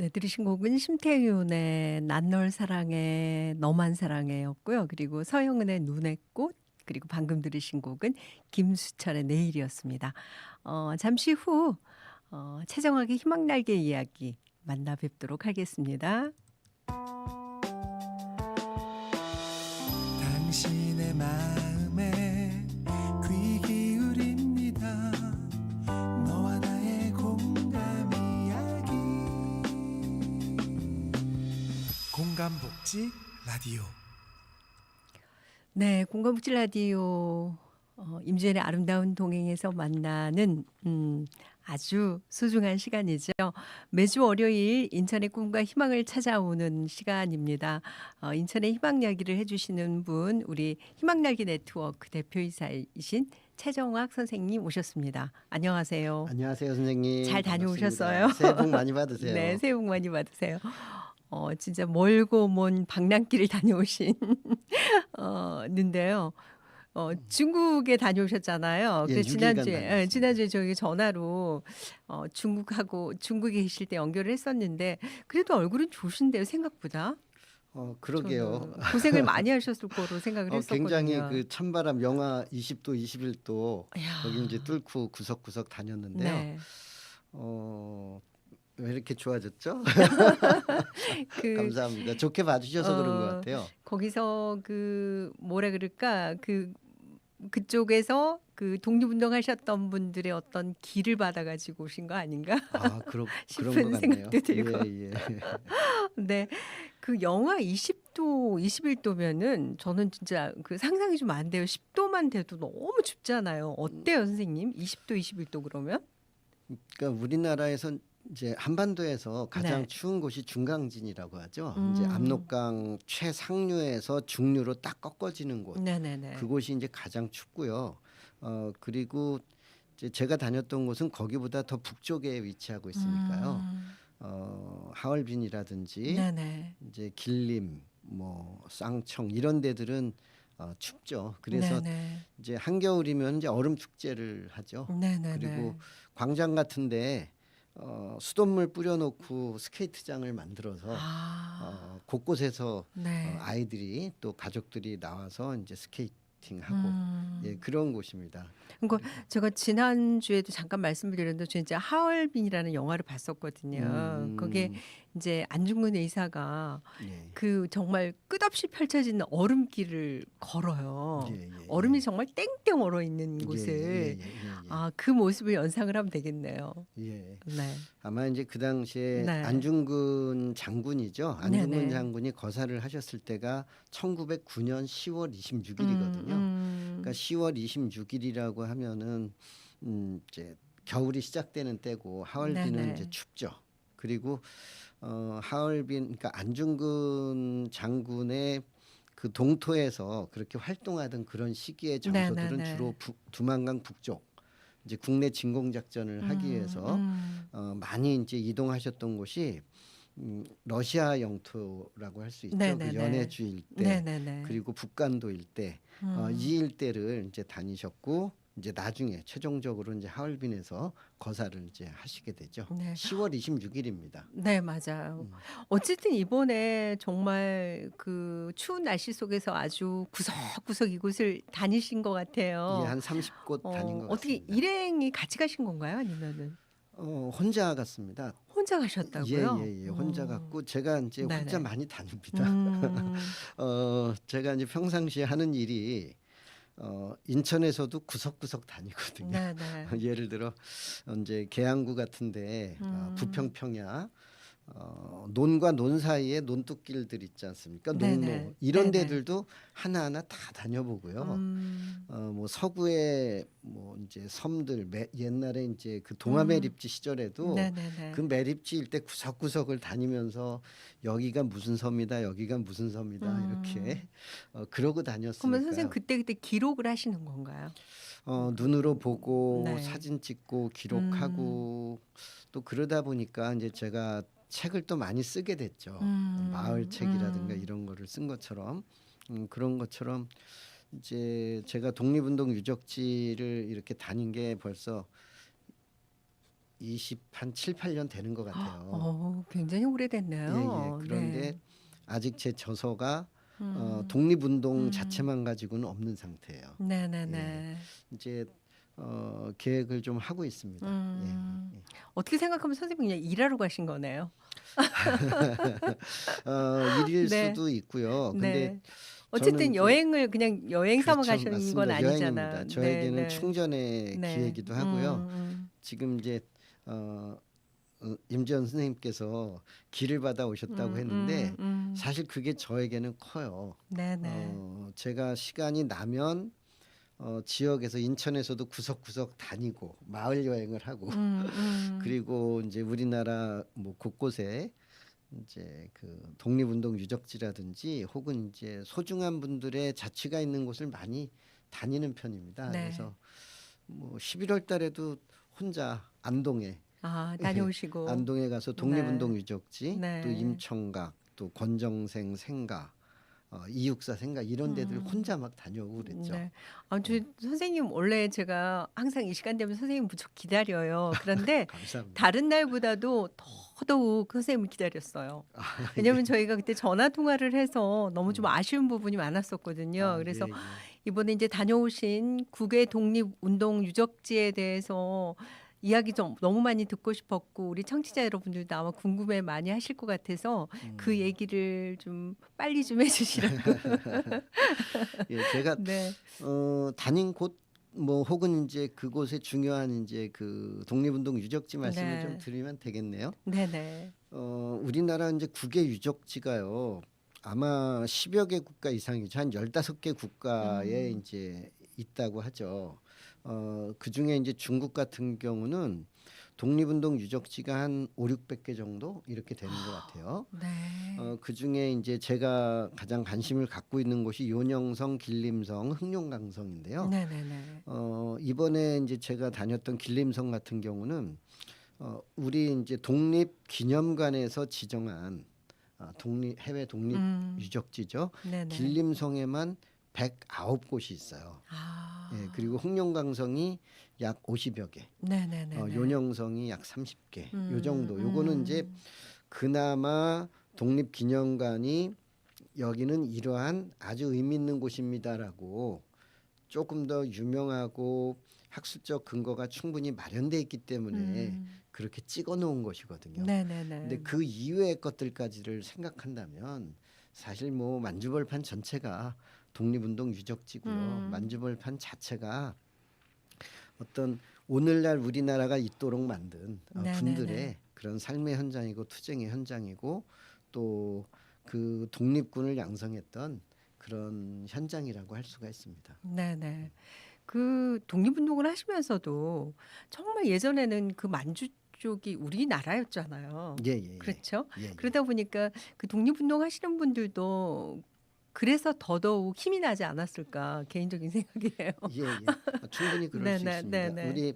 네, 들으신 곡은 심태윤의 난널 사랑해 너만 사랑해였고요. 그리고 서영은의 눈의 꽃 그리고 방금 들으신 곡은 김수철의 내일이었습니다. 어, 잠시 후 어, 최정학의 희망날개 이야기 만나 뵙도록 하겠습니다. 공감복지 라디오 네, 공감복지 라디오 어, 임주연의 아름다운 동행에서 만나는 음, 아주 소중한 시간이죠. 매주 월요일 인천의 꿈과 희망을 찾아오는 시간입니다. 어, 인천의 희망 이야기를 해주시는 분 우리 희망날개 네트워크 대표이사이신 최정학 선생님 오셨습니다. 안녕하세요. 안녕하세요 선생님. 잘 다녀오셨어요? 반갑습니다. 새해 복 많이 받으세요. 네, 새해 복 많이 받으세요. 어, 진짜 멀고 먼 방랑길을 다녀오신 어, 는데요. 어, 중국에 다녀오셨잖아요. 예, 그 6일간 지난주에 예. 지난주에 저희 전화로 어, 중국하고 중국에 계실 때 연결을 했었는데 그래도 얼굴은 좋으신데요, 생각보다. 어 그러게요. 고생을 많이 하셨을 거로 생각을 어, 했었거든요. 굉장히 그 찬바람 영하 20도, 21도 이야. 여기 이제 뚫고 구석구석 다녔는데요. 네. 어. 왜 이렇게 좋아졌죠? 그 감사합니다. 좋게 봐주셔서 그런 것 어, 같아요. 거기서 그 뭐라 그럴까 그 그쪽에서 그 독립운동 하셨던 분들의 어떤 길을 받아가지고 오신 거 아닌가? 아 그런 싶은. 생각도 들고. 예, 예. 네, 그 영하 20도, 21도면은 저는 진짜 그 상상이 좀 안 돼요. 10도만 돼도 너무 춥잖아요. 어때요, 선생님? 20도, 21도 그러면? 그러니까 우리나라에서 이제 한반도에서 가장 네. 추운 곳이 중강진이라고 하죠. 음. 이제 압록강 최상류에서 중류로 딱 꺾어지는 곳. 네네네. 그곳이 이제 가장 춥고요. 어 그리고 이제 제가 다녔던 곳은 거기보다 더 북쪽에 위치하고 있으니까요. 음, 어 하얼빈이라든지 네네. 이제 길림, 뭐 쌍청 이런 데들은 어, 춥죠. 그래서 네네. 이제 한겨울이면 이제 얼음 축제를 하죠. 네네네. 그리고 광장 같은데 어, 수돗물 뿌려놓고 스케이트장을 만들어서 아, 어, 곳곳에서 네. 어, 아이들이 또 가족들이 나와서 이제 스케이팅하고 음. 예 그런 곳입니다. 그러니까 제가 지난 주에도 잠깐 말씀드렸는데 진짜 하얼빈이라는 영화를 봤었거든요. 음, 거기에 이제 안중근 의사가 예, 그 정말 끝없이 펼쳐지는 얼음길을 걸어요. 예, 예, 얼음이 예. 정말 땡땡 얼어 있는 예, 곳을 예, 예, 예, 아그 모습을 연상을 하면 되겠네요. 예. 예. 네. 아마 이제 그 당시에 네. 안중근 장군이죠. 안중근 네네. 장군이 거사를 하셨을 때가 1909년 10월 26일이거든요. 음, 그러니까 10월 26일이라고 하면은 음 이제 겨울이 시작되는 때고 하얼빈은 네네. 이제 춥죠. 그리고 어 하얼빈 그러니까 안중근 장군의 그 동토에서 그렇게 활동하던 그런 시기의 장소들은 네네네. 주로 북, 두만강 북쪽 이제 국내 진공 작전을 하기 음, 위해서 음, 어 많이 이제 이동하셨던 곳이 음, 러시아 영토라고 할 수 있죠. 그 네네네. 연해주 일대 네네네. 그리고 북간도 일대 어, 음. 이 일대를 이제 다니셨고 이제 나중에 최종적으로 이제 하얼빈에서 거사를 이제 하시게 되죠. 네. 10월 26일입니다. 네, 맞아요. 음. 어쨌든 이번에 정말 그 추운 날씨 속에서 아주 구석구석 이곳을 다니신 것 같아요. 예, 한 30곳 어, 다닌 것 어떻게 같습니다. 일행이 같이 가신 건가요? 아니면은 어, 혼자 갔습니다. 혼자 가셨다고요? 예, 예, 예. 혼자 어. 갔고 제가 이제 혼자 네네. 많이 다닙니다. 음, 어, 제가 이제 평상시에 하는 일이 어, 인천에서도 구석구석 다니거든요. 네네. 예를 들어 이제 계양구 같은데 어, 음. 부평평야 어, 논과 논 사이에 논뚝길들 있지 않습니까? 농로 네네. 이런 네네. 데들도 하나하나 다 다녀보고요. 음, 어, 뭐 서구의 뭐 이제 섬들 매, 옛날에 이제 그 음. 동아 매립지 시절에도 네네네. 그 매립지 일대 구석구석을 다니면서 여기가 무슨 섬이다 여기가 무슨 섬이다 음. 이렇게 어, 그러고 다녔으니까 그러면 선생님 그때 그때 기록을 하시는 건가요? 어, 눈으로 보고 네. 음. 사진 찍고 기록하고 또 그러다 보니까 이제 제가 책을 또 많이 쓰게 됐죠. 음, 마을 책이라든가 음. 이런 거를 쓴 것처럼 음, 그런 것처럼 이제 제가 독립운동 유적지를 이렇게 다닌 게 벌써 20한 7, 8년 되는 것 같아요. 어, 굉장히 오래됐네요. 예, 예. 그런데 네. 아직 제 저서가 어, 음. 독립운동 음. 자체만 가지고는 없는 상태예요. 네네네. 이제 어, 계획을 좀 하고 있습니다. 음. 예, 예. 어떻게 생각하면 선생님 그냥 일하러 가신 거네요. 어, 일일 네. 수도 있고요. 근데 네. 어쨌든 저는 이제- 여행을 그냥 여행 삼아 그렇죠. 가시는 맞습니다. 건 아니잖아요. 여행입니다. 저에게는 네, 네. 충전의 네. 기회이기도 하고요. 음, 음. 지금 이제 어, 어, 임지연 선생님께서 길을 받아 오셨다고 음, 했는데 음, 음. 사실 그게 저에게는 커요. 네 네. 어, 제가 시간이 나면 어, 지역에서 인천에서도 구석구석 다니고 마을 여행을 하고 음, 음. 그리고 이제 우리나라 뭐 곳곳에 이제 그 독립운동 유적지라든지 혹은 이제 소중한 분들의 자취가 있는 곳을 많이 다니는 편입니다. 네. 그래서 뭐 11월 달에도 혼자 안동에 아 다녀오시고. 안동에 가서 독립운동 유적지 네. 또 임청각 또 권정생 생가 어, 이육사 생가 이런 데들 음. 혼자 막 다녀오고 그랬죠. 네. 아, 저 선생님 원래 제가 항상 이 시간 되면 선생님 무척 기다려요. 그런데. 다른 날보다도 더더욱 선생님을 기다렸어요. 아, 왜냐하면 저희가 그때 전화 통화를 해서 너무 좀 아쉬운 부분이 많았었거든요. 아, 그래서 예, 예. 이번에 이제 다녀오신 국외 독립 운동 유적지에 대해서 이야기 좀 너무 많이 듣고 싶었고 우리 청취자 여러분들도 아마 궁금해 많이 하실 것 같아서 그 음. 얘기를 좀 빨리 좀 해주시라고. 예, 제가 네. 어, 다닌 곳 뭐 혹은 이제 그곳의 중요한 이제 그 독립운동 유적지 말씀을 네. 좀 드리면 되겠네요. 네네. 어, 우리나라 이제 국외 유적지가요. 아마 10여 개 국가 이상이죠. 한 15개 국가에 음. 이제 있다고 하죠. 어, 그 중에 이제 중국 같은 경우는 독립운동 유적지가 한 5, 600개 정도 이렇게 되는 것 같아요. 네. 어, 그 중에 이제 제가 가장 관심을 갖고 있는 곳이 요녕성, 길림성, 흑룡강성인데요. 네 네 네. 어, 이번에 이제 제가 다녔던 길림성 같은 경우는 어, 우리 이제 독립 기념관에서 지정한 어, 독립 해외 독립 음. 유적지죠. 네네. 길림성에만 109곳이 있어요. 아. 예, 그리고 흑룡강성이 약 50여 개, 네네네. 어, 요녕성이 약 30개. 음, 요 정도. 요거는 이제 그나마 독립기념관이 여기는 이러한 아주 의미 있는 곳입니다라고 조금 더 유명하고 학술적 근거가 충분히 마련돼 있기 때문에 음. 그렇게 찍어 놓은 것이거든요. 네네네. 근데 그 이외의 것들까지를 생각한다면 사실 뭐 만주벌판 전체가 독립운동 유적지고요. 음. 만주벌판 자체가 어떤 오늘날 우리나라가 있도록 만든 어, 네네네. 분들의 그런 삶의 현장이고 투쟁의 현장이고 또 그 독립군을 양성했던 그런 현장이라고 할 수가 있습니다. 네네. 그 독립운동을 하시면서도 정말 예전에는 그 만주 쪽이 우리나라였잖아요. 예, 예. 예. 그렇죠? 예, 예. 그러다 보니까 그 독립운동 하시는 분들도 그래서 더더욱 힘이 나지 않았을까 개인적인 생각이에요. 예, 예. 아, 충분히 그럴 수 네네, 있습니다. 네네. 우리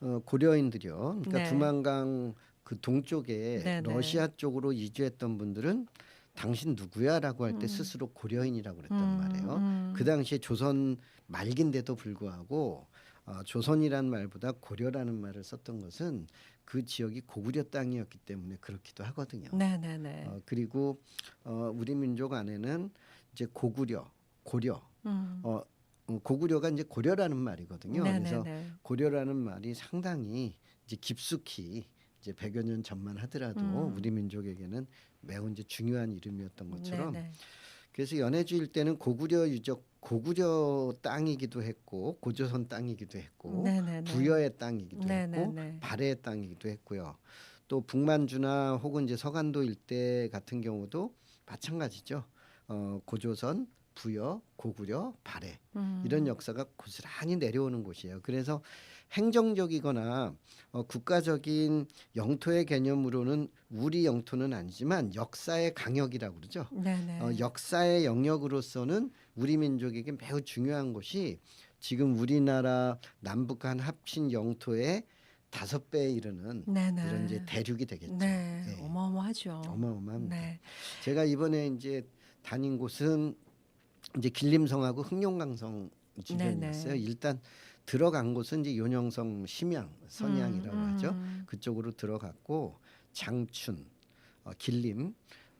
어, 고려인들이요. 그러니까 네. 두만강 그 동쪽에. 러시아 쪽으로 이주했던 분들은 당신 누구야라고 할때 음. 스스로 고려인이라고 그랬단 음, 말이에요. 음. 그 당시에 조선 말기인데도 불구하고 어, 조선이란 말보다 고려라는 말을 썼던 것은 그 지역이 고구려 땅이었기 때문에 그렇기도 하거든요. 네네네. 어, 그리고 어, 우리 민족 안에는 이제 고구려, 고려, 음. 어, 어, 고구려가 이제 고려라는 말이거든요. 그래서 네네네. 고려라는 말이 상당히 이제 깊숙이 이제 100여 년 전만 하더라도 음. 우리 민족에게는 매우 이제 중요한 이름이었던 것처럼 네네. 그래서 연해주 일대는 고구려 유적 고구려 땅이기도 했고 고조선 땅이기도 했고 네네네. 부여의 땅이기도 했고 네네네. 발해의 땅이기도 했고요. 또 북만주나 혹은 이제 서간도 일대 같은 경우도 마찬가지죠. 어, 고조선, 부여, 고구려, 발해 음. 이런 역사가 고스란히 내려오는 곳이에요. 그래서 행정적이거나 어, 국가적인 영토의 개념으로는 우리 영토는 아니지만 역사의 강역이라고 그러죠. 네네. 어, 역사의 영역으로서는 우리 민족에게 매우 중요한 곳이 지금 우리나라 남북한 합친 영토의 다섯 배에 이르는 네네. 이런 이제 대륙이 되겠죠. 네. 예. 어마어마하죠. 어마어마합니다. 네. 제가 이번에 이제 다닌 곳은 이제 길림성하고 흑룡강성 주변이었어요. 네네. 일단 들어간 곳은 이제 윤영성 심양 선양이라고 음, 하죠. 음. 그쪽으로 들어갔고 장춘, 어, 길림,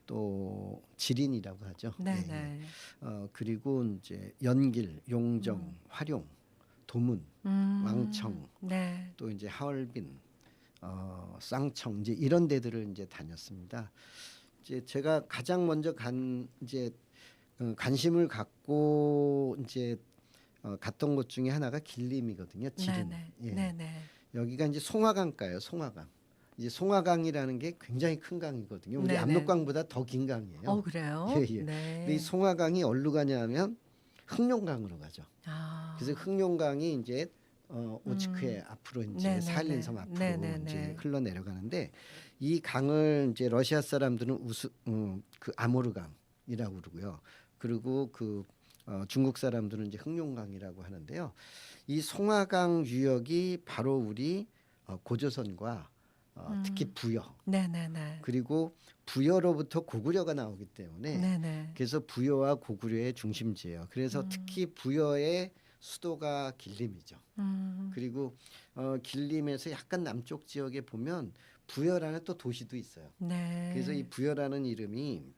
또 지린이라고 하죠. 네. 어, 그리고 이제 연길, 용정, 음. 화룡, 도문, 음. 왕청. 네. 또 이제 하얼빈, 어, 쌍청 이제 이런 데들을 이제 다녔습니다. 이제 제가 가장 먼저 간 이제 어, 관심을 갖고 이제 어, 갔던 곳 중에 하나가 길림이거든요. 지린. 네, 예. 네. 네. 여기가 이제 송화강가요. 송화강. 이제 송화강이라는 게 굉장히 큰 강이거든요. 우리 네네. 압록강보다 더 긴 강이에요. 어, 그래요? 예, 예. 네. 근데 이 송화강이 어디로 가냐면 흑룡강으로 가죠. 아. 그래서 흑룡강이 이제 어, 오치크에 앞으로 이제. 사일린섬 앞으로 네네네. 이제 흘러 내려가는데 이 강을 이제 러시아 사람들은 우스 음, 그 아모르강이라고 그러고요. 그리고 그 어, 중국 사람들은 이제 흑룡강이라고 하는데요. 이 송화강 유역이 바로 우리 어, 고조선과 어, 음. 특히 부여 네, 네, 네. 그리고 부여로부터 고구려가 나오기 때문에 네, 네. 그래서 부여와 고구려의 중심지예요. 그래서 음. 특히 부여의 수도가 길림이죠. 음. 그리고 어, 길림에서 약간 남쪽 지역에 보면 부여라는 또 도시도 있어요. 네. 그래서 이 부여라는 이름이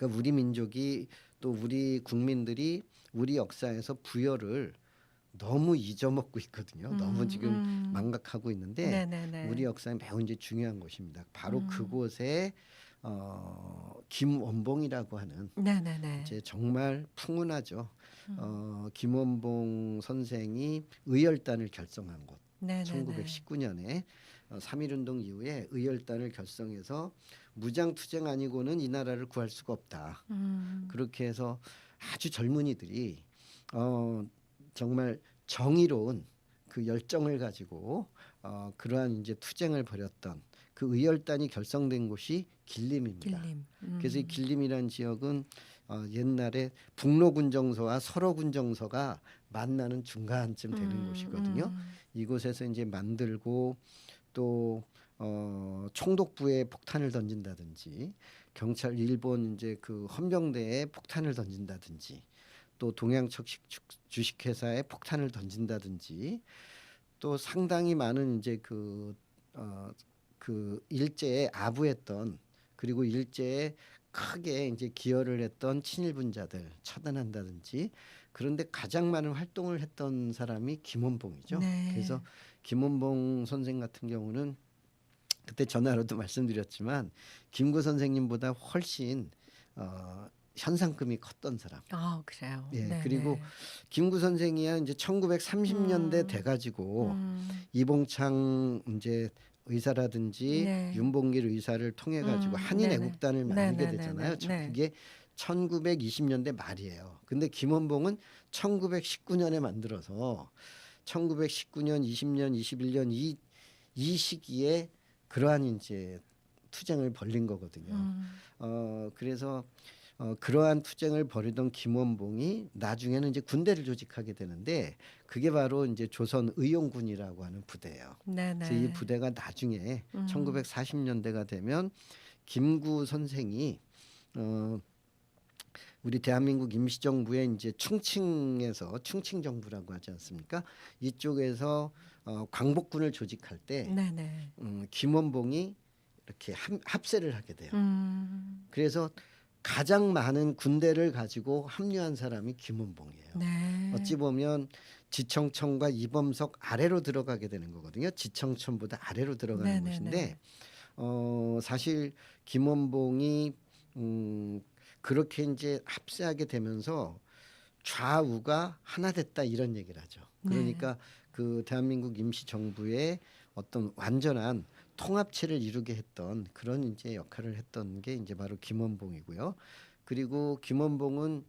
그러니까 우리 민족이 또 우리 국민들이 우리 역사에서 부여를 너무 잊어먹고 있거든요. 너무 음, 지금 음. 망각하고 있는데 네, 네, 네. 우리 역사에 매우 이제 중요한 곳입니다. 바로 음. 그곳에 어, 김원봉이라고 하는 네, 네, 네. 이제 정말 풍운하죠. 음. 어, 김원봉 선생이 의열단을 결성한 곳. 네, 네, 네. 1919년에 어, 3.1운동 이후에 의열단을 결성해서 무장 투쟁 아니고는 이 나라를 구할 수가 없다. 음. 그렇게 해서 아주 젊은이들이 어, 정말 정의로운 그 열정을 가지고 어, 그러한 이제 투쟁을 벌였던 그 의열단이 결성된 곳이 길림입니다. 길림. 그래서 이 음. 길림이라는 지역은 어, 옛날에 북로군정서와 서로군정서가 만나는 중간쯤 되는 음, 곳이거든요. 음. 이곳에서 이제 만들고 또 어, 총독부에 폭탄을 던진다든지 경찰 일본 이제 그 헌병대에 폭탄을 던진다든지 또 동양척 주식회사에 폭탄을 던진다든지 또 상당히 많은 이제 그 어, 그 일제에 아부했던 그리고 일제에 크게 이제 기여를 했던 친일 분자들 처단한다든지 그런데 가장 많은 활동을 했던 사람이 김원봉이죠. 네. 그래서 김원봉 선생 같은 경우는 그때 전화로도 말씀드렸지만 김구 선생님보다 훨씬 어, 현상금이 컸던 사람. 아, 그래요. 예, 네, 그리고 네. 김구 선생이야 이제 1930년대 음. 돼가지고 음. 이봉창 이제 의사라든지 네. 윤봉길 의사를 통해 가지고 음, 한인 네네. 애국단을 만들게 네네네네. 되잖아요. 저- 네. 그게 1920년대 말이에요. 근데 김원봉은 1919년에 만들어서 1919년, 20년, 21년 이, 이 시기에 그러한 이제 투쟁을 벌린 거거든요. 음. 어 그래서 어 그러한 투쟁을 벌이던 김원봉이 나중에는 이제 군대를 조직하게 되는데 그게 바로 이제 조선 의용군이라고 하는 부대예요. 네, 네. 그래서 이 부대가 나중에 음. 1940년대가 되면 김구 선생이 어 우리 대한민국 임시정부의 이제 충칭에서 충칭 정부라고 하지 않습니까? 이쪽에서 어, 광복군을 조직할 때 네, 네. 음, 김원봉이 이렇게 합, 합세를 하게 돼요. 음. 그래서 가장 많은 군대를 가지고 합류한 사람이 김원봉이에요. 네. 어찌 보면 지청천과 이범석 아래로 들어가게 되는 거거든요. 지청천보다 아래로 들어가는 네네네. 곳인데 어 사실 김원봉이 음 그렇게 이제 합세하게 되면서 좌우가 하나 됐다 이런 얘기를 하죠. 네. 그러니까 그 대한민국 임시 정부의 어떤 완전한 통합체를 이루게 했던 그런 이제 역할을 했던 게 이제 바로 김원봉이고요. 그리고 김원봉은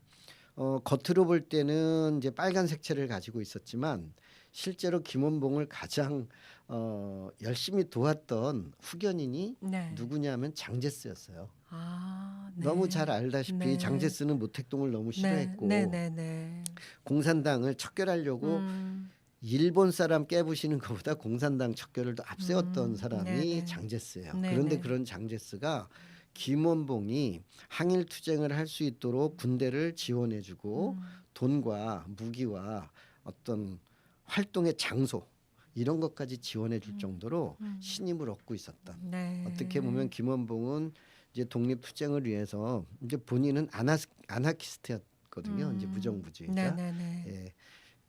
어, 겉으로 볼 때는 이제 빨간 색채를 가지고 있었지만 실제로 김원봉을 가장 어, 열심히 도왔던 후견인이 네. 누구냐면 장제스였어요. 아, 네. 너무 잘 알다시피 네. 장제스는 모택동을 너무 싫어했고 네, 네, 네. 공산당을 척결하려고 음. 일본 사람 깨부시는 것보다 공산당 척결을 더 앞세웠던 음, 사람이. 장제스예요. 그런데 그런 장제스가 김원봉이 항일 투쟁을 할 수 있도록 군대를 지원해주고 음. 돈과 무기와 어떤 활동의 장소 이런 것까지 지원해 줄 정도로 음. 신임을 얻고 있었던 네. 어떻게 보면 김원봉은 이제 독립 투쟁을 위해서 이제 본인은 아나 아나키스트였거든요. 이제 음. 무정부주의자. 네네네. 예.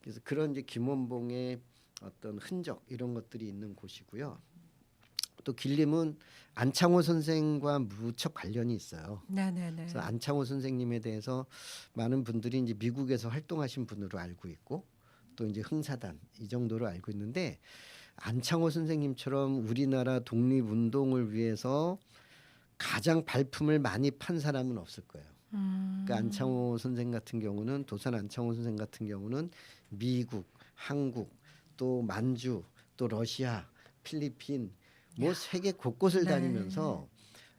그래서 그런 이제 김원봉의 어떤 흔적 이런 것들이 있는 곳이고요. 또 길림은 안창호 선생과 무척 관련이 있어요. 네네네. 그래서 안창호 선생님에 대해서 많은 분들이 이제 미국에서 활동하신 분으로 알고 있고 또 이제 흥사단 이 정도로 알고 있는데 안창호 선생님처럼 우리나라 독립 운동을 위해서 가장 발품을 많이 판 사람은 없을 거예요. 음. 그러니까 안창호 선생 같은 경우는 도산 안창호 선생 같은 경우는 미국, 한국, 또 만주, 또 러시아, 필리핀 뭐 세계 곳곳을 네. 다니면서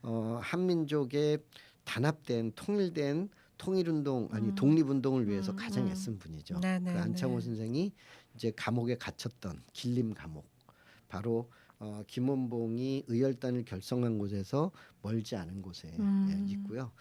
어, 한민족의 단합된 통일된 통일운동 아니 음. 독립운동을 위해서 음, 가장 음. 애쓴 분이죠. 네, 네, 그 안창호 네. 선생이 이제 감옥에 gat혔던 길림 감옥 바로 어, 김원봉이 의열단을 결성한 곳에서 멀지 않은 곳에 음. 예, 있고요.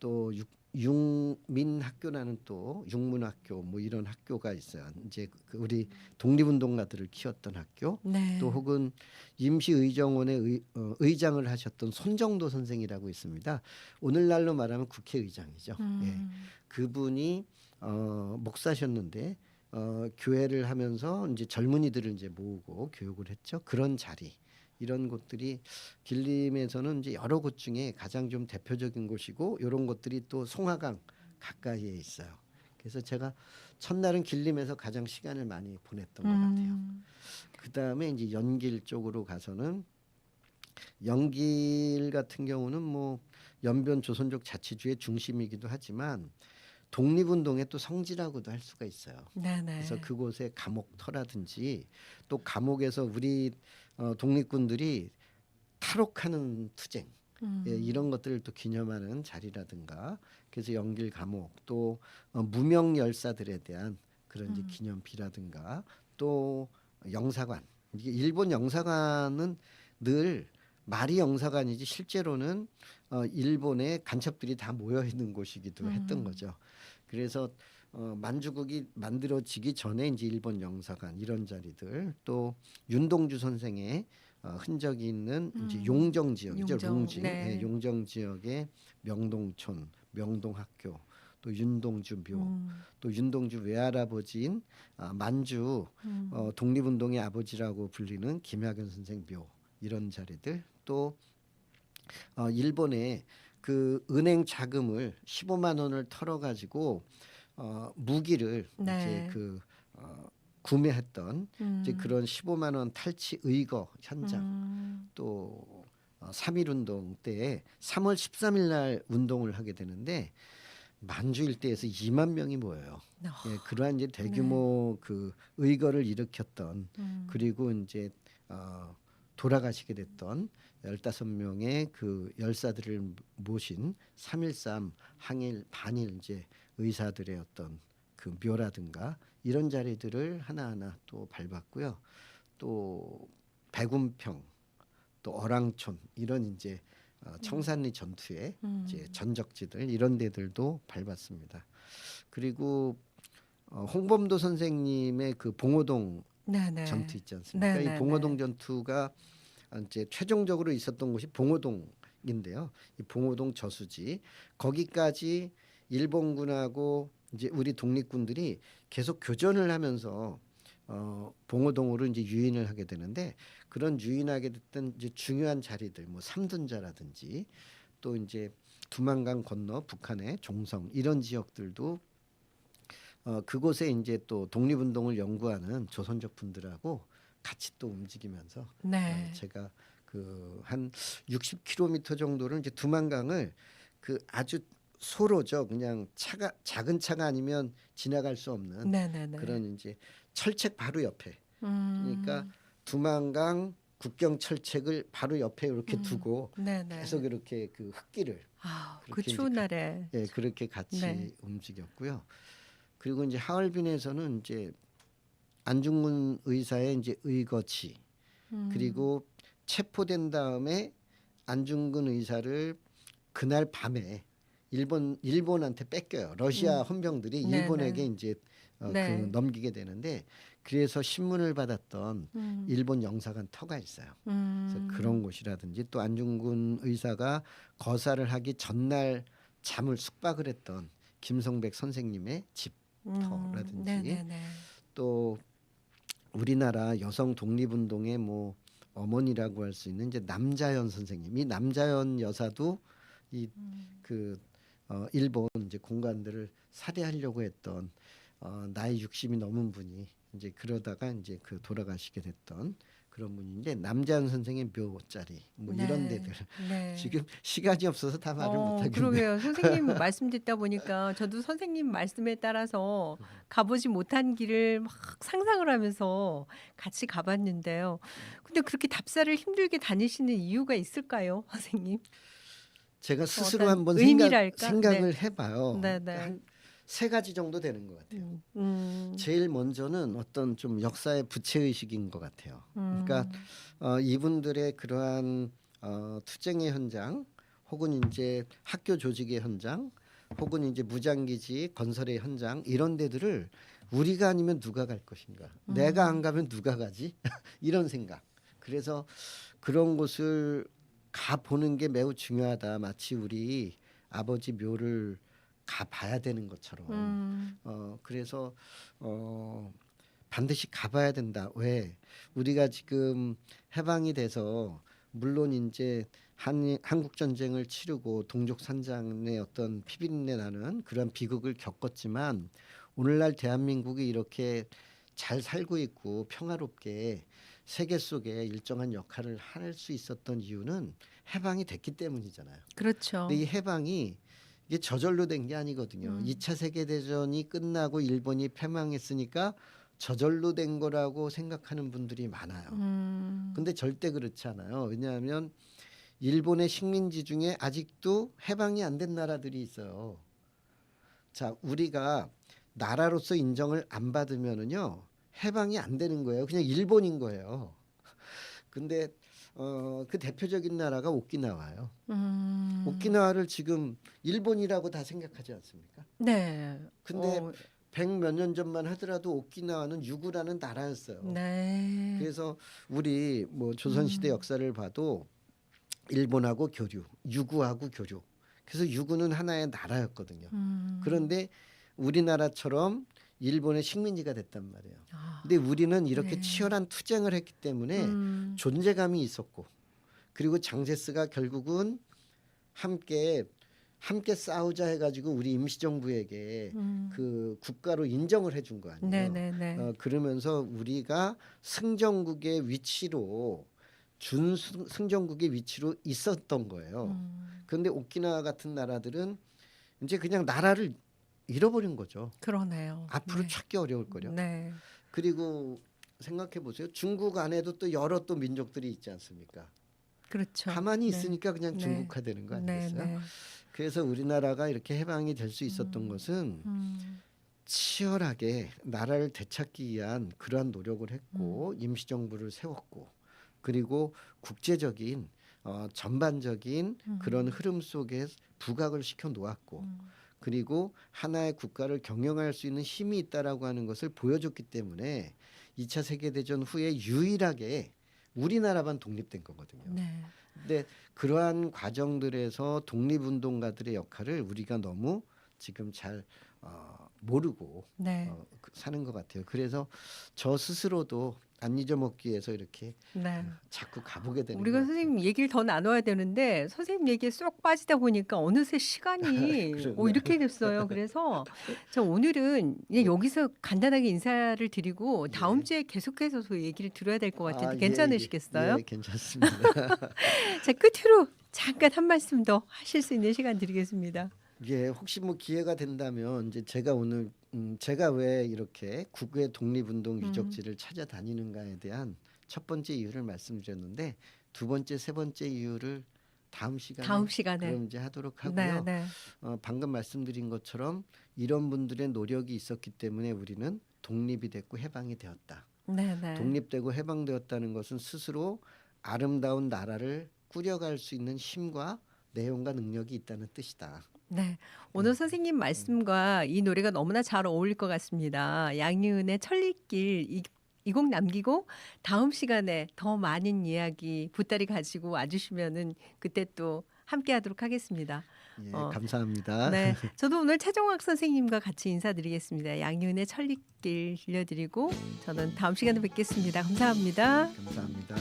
또 육, 육민학교라는 또 육문학교 뭐 이런 학교가 있어요. 이제 그 우리 독립운동가들을 키웠던 학교. 네. 또 혹은 임시의정원의 의, 어, 의장을 하셨던 손정도 선생이라고 있습니다. 오늘날로 말하면 국회의장이죠. 음. 예. 그분이 어, 목사셨는데 어, 교회를 하면서 이제 젊은이들을 이제 모으고 교육을 했죠. 그런 자리 이런 곳들이 길림에서는 이제 여러 곳 중에 가장 좀 대표적인 곳이고 이런 곳들이 또 송화강 가까이에 있어요. 그래서 제가 첫날은 길림에서 가장 시간을 많이 보냈던 것 같아요. 음. 그 다음에 이제 연길 쪽으로 가서는 연길 같은 경우는 뭐 연변 조선족 자치주의 중심이기도 하지만 독립운동의 또 성지라고도 할 수가 있어요. 네네. 그래서 그곳에 감옥터라든지 또 감옥에서 우리 어, 독립군들이 탈옥하는 투쟁 음. 예, 이런 것들을 또 기념하는 자리라든가 그래서 연길 감옥 또 어, 무명 열사들에 대한 그런 음. 기념비라든가 또 영사관 이게 일본 영사관은 늘 말이 영사관이지 실제로는 어, 일본의 간첩들이 다 모여 있는 곳이기도 했던 음. 거죠. 그래서 어, 만주국이 만들어지기 전에 이제 일본 영사관 이런 자리들 또 윤동주 선생의 어, 흔적이 있는 이제 음. 용정 지역이죠. 용정, 룽지 네. 예, 용정 지역의 명동촌, 명동학교, 또 윤동주 묘, 음. 또 윤동주 외할아버지인 아, 만주 음. 어, 독립운동의 아버지라고 불리는 김학연 선생 묘 이런 자리들 또 어, 일본에 그 은행 자금을 15만 원을 털어 가지고 어, 무기를 네. 이제 그 어, 구매했던 이제 음. 그런 15만 원 탈취 의거 현장 음. 또 어, 3.1 운동 때에 3월 13일 날 운동을 하게 되는데 만주 일대에서 2만 명이 모여요. 어. 예, 그러한 이제 대규모 그 의거를 일으켰던 음. 그리고 이제 어, 돌아가시게 됐던 15명의 그 열사들을 모신 3.13 항일 반일 이제 의사들의 어떤 그 묘라든가 이런 자리들을 하나하나 또 밟았고요. 또 백운평 또 어랑촌 이런 이제 어, 청산리 전투의 음. 이제 전적지들 이런 데들도 밟았습니다. 그리고 어, 홍범도 선생님의 그 봉오동 네네. 전투 있지 않습니까? 네, 네, 이 봉오동 전투가 이제 최종적으로 있었던 곳이 봉오동인데요. 이 봉오동 저수지 거기까지 일본군하고 이제 우리 독립군들이 계속 교전을 하면서 어, 봉오동으로 이제 유인을 하게 되는데 그런 유인하게 됐던 이제 중요한 자리들 뭐 삼둔자라든지 또 이제 두만강 건너 북한의 종성 이런 지역들도 어, 그곳에 이제 또 독립운동을 연구하는 조선족 분들하고 같이 또 움직이면서 네. 어, 제가 그 한 60km 정도를 이제 두만강을 그 아주 소로죠. 그냥 차가 작은 차가 아니면 지나갈 수 없는 네네네. 그런 이제 철책 바로 옆에. 음. 그러니까 두만강 국경 철책을 바로 옆에 이렇게 음. 두고 네네. 계속 이렇게 그 흙길을 아, 그 추운 날에. 예, 그렇게 같이 네. 움직였고요. 그리고 이제 하얼빈에서는 이제 안중근 의사의 이제 의거치 음. 그리고 체포된 다음에 안중근 의사를 그날 밤에 일본 일본한테 뺏겨요. 러시아 헌병들이 네, 일본에게 네. 이제 어, 네. 그 넘기게 되는데 그래서 신문을 받았던 음. 일본 영사관 터가 있어요. 음. 그래서 그런 곳이라든지 또 안중근 의사가 거사를 하기 전날 잠을 숙박을 했던 김성백 선생님의 집 터라든지 음. 네네네. 또 우리나라 여성 독립운동의 뭐 어머니라고 할 수 있는 이제 남자연 선생님, 이 남자연 여사도 이그 어, 일본 이제 공간들을 살해하려고 했던 어, 나이 60이 넘은 분이 이제 그러다가 이제 그 돌아가시게 됐던 그런 분인데 남자연 선생의 묘자리 뭐 이런 네. 데들 네. 지금 시간이 없어서 다 말을 어, 못하겠네요. 그러게요. 선생님 말씀 듣다 보니까 저도 선생님 말씀에 따라서 가보지 못한 길을 막 상상을 하면서 같이 가봤는데요. 근데 그렇게 답사를 힘들게 다니시는 이유가 있을까요, 선생님? 제가 스스로 한번? 생각, 생각을 해봐요. 네, 네. 한 세 가지 정도 되는 것 같아요. 음, 음, 제일 먼저는 어떤 좀 역사의 부채 의식인 것 같아요. 음, 그러니까 어, 이분들의 그러한 어, 투쟁의 현장, 혹은 이제 학교 조직의 현장, 혹은 이제 무장기지 건설의 현장 이런 데들을 우리가 아니면 누가 갈 것인가? 내가 안 가면 누가 가지? 이런 생각. 그래서 그런 곳을 가 보는 게 매우 중요하다. 마치 우리 아버지 묘를 가 봐야 되는 것처럼. 음, 어 그래서 어 반드시 가봐야 된다. 왜 우리가 지금 해방이 돼서 물론 이제 한 한국 전쟁을 치르고 동족 산장의 어떤 피비린내 나는 그런 비극을 겪었지만 오늘날 대한민국이 이렇게 잘 살고 있고 평화롭게 세계 속에 일정한 역할을 할 수 있었던 이유는 해방이 됐기 때문이잖아요. 그렇죠. 근데 이 해방이 이게 저절로 된 게 아니거든요. 음. 이 2차 세계 대전이 끝나고 일본이 패망했으니까 저절로 된 거라고 생각하는 분들이 많아요. 음, 근데 절대 그렇지 않아요. 왜냐하면 일본의 식민지 중에 아직도 해방이 안 된 나라들이 있어요. 자, 우리가 나라로서 인정을 안 받으면은요 해방이 안 되는 거예요. 그냥 일본인 거예요. 근데 어, 그 대표적인 나라가 오키나와요. 음, 오키나와를 지금 일본이라고 다 생각하지 않습니까? 네. 근데 어, 백몇년 전만 하더라도 오키나와는 유구라는 나라였어요. 네. 그래서 우리 뭐 조선 시대 음. 역사를 봐도 일본하고 교류, 유구하고 교류. 그래서 유구는 하나의 나라였거든요. 음, 그런데 우리나라처럼 일본의 식민지가 됐단 말이에요. 아, 근데 우리는 이렇게 네. 치열한 투쟁을 했기 때문에 음, 존재감이 있었고 그리고 장제스가 결국은 함께 함께 싸우자 해가지고 우리 임시정부에게 음, 그 국가로 인정을 해준 거 아니에요. 네네네. 어, 그러면서 우리가 승정국의 위치로 준 승- 승정국의 위치로 있었던 거예요. 음, 그런데 오키나와 같은 나라들은 이제 그냥 나라를 잃어버린 거죠. 그러네요. 앞으로 네. 찾기 어려울 거요. 네. 그리고 생각해 보세요. 중국 안에도 또 여러 또 민족들이 있지 않습니까? 그렇죠. 가만히 네. 있으니까 그냥 네. 중국화 되는 거 네, 아니겠어요? 네. 그래서 우리나라가 이렇게 해방이 될 수 있었던 것은 음, 치열하게 나라를 되찾기 위한 그러한 노력을 했고 음. 임시정부를 세웠고 그리고 국제적인 어, 전반적인 음. 그런 흐름 속에 부각을 시켜 놓았고 음, 그리고 하나의 국가를 경영할 수 있는 힘이 있다라고 하는 것을 보여줬기 때문에 2차 세계 대전 후에 유일하게 우리나라만 독립된 거거든요. 네. 근데 그러한 과정들에서 독립운동가들의 역할을 우리가 너무 지금 잘 어, 모르고 네. 어, 그- 사는 것 같아요. 그래서 저 스스로도 안 잊어먹기 위해서 이렇게 네. 자꾸 가보게 되는 우리가 것 같아요. 선생님 얘기를 더 나눠야 되는데 선생님 얘기에 쏙 빠지다 보니까 어느새 시간이. 어, 이렇게 됐어요. 그래서 자 오늘은 그냥 여기서 간단하게 인사를 드리고 다음 예. 주에 계속해서 그 얘기를 들어야 될 것 같은데 아, 예, 괜찮으시겠어요? 예, 예, 괜찮습니다. 자 끝으로 잠깐 한 말씀 더 하실 수 있는 시간 드리겠습니다. 예, 혹시 뭐 기회가 된다면 이제 제가 오늘 음, 제가 왜 이렇게 국외 독립운동 음. 유적지를 찾아다니는가에 대한 첫 번째 이유를 말씀드렸는데 두 번째, 세 번째 이유를 다음 시간에 다음 시간에 그럼 이제 하도록 네, 하고요. 네. 어, 방금 말씀드린 것처럼 이런 분들의 노력이 있었기 때문에 우리는 독립이 됐고 해방이 되었다. 네, 네. 독립되고 해방되었다는 것은 스스로 아름다운 나라를 꾸려갈 수 있는 힘과 내용과 능력이 있다는 뜻이다. 네. 오늘 선생님 말씀과 이 노래가 너무나 잘 어울릴 것 같습니다. 양희은의 천리길 이, 이 곡 남기고 다음 시간에 더 많은 이야기 보따리 가지고 와주시면은 그때 또 함께 하도록 하겠습니다. 예, 어. 감사합니다. 네, 저도 오늘 최종학 선생님과 같이 인사드리겠습니다. 양희은의 천리길 들려드리고 저는 다음 시간에 뵙겠습니다. 감사합니다. 감사합니다.